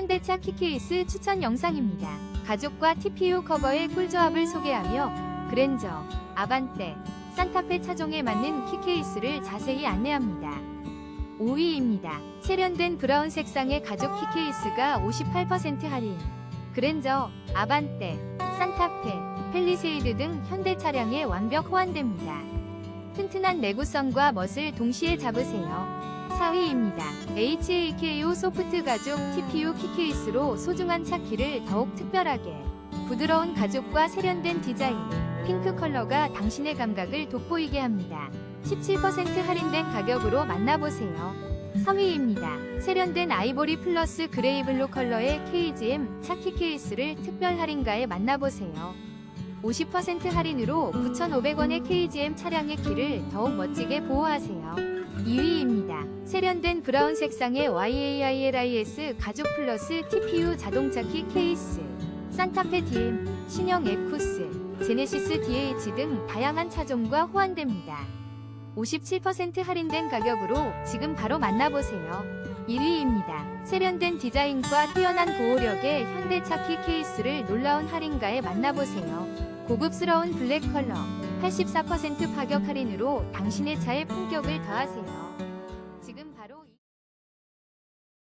현대차 키케이스 추천 영상입니다. 가죽과 TPU 커버의 꿀조합을 소개하며 그랜저, 아반떼, 산타페 차종에 맞는 키케이스를 자세히 안내합니다. 5위입니다. 세련된 브라운 색상의 가죽 키케이스가 58% 할인. 그랜저, 아반떼, 산타페, 펠리세이드 등 현대 차량에 완벽 호환됩니다. 튼튼한 내구성과 멋을 동시에 잡으세요. 4위입니다. HAKO 소프트 가죽 TPU 키케이스로 소중한 차 키를 더욱 특별하게 부드러운 가죽과 세련된 디자인, 핑크 컬러가 당신의 감각을 돋보이게 합니다. 17% 할인된 가격으로 만나보세요. 3위입니다. 세련된 아이보리 플러스 그레이 블루 컬러의 KGM 차키 케이스를 특별 할인가에 만나보세요. 50% 할인으로 9,500원의 KGM 차량의 키를 더욱 멋지게 보호하세요. 2위입니다. 세련된 브라운 색상의 YAILIS 가죽 플러스 TPU 자동차 키 케이스, 산타페 DM, 신형 에쿠스, 제네시스 DH 등 다양한 차종과 호환됩니다. 57% 할인된 가격으로 지금 바로 만나보세요. 1위입니다. 세련된 디자인과 뛰어난 보호력의 현대차 키 케이스를 놀라운 할인가에 만나보세요. 고급스러운 블랙 컬러, 84% 파격 할인으로 당신의 차의 품격을 더하세요.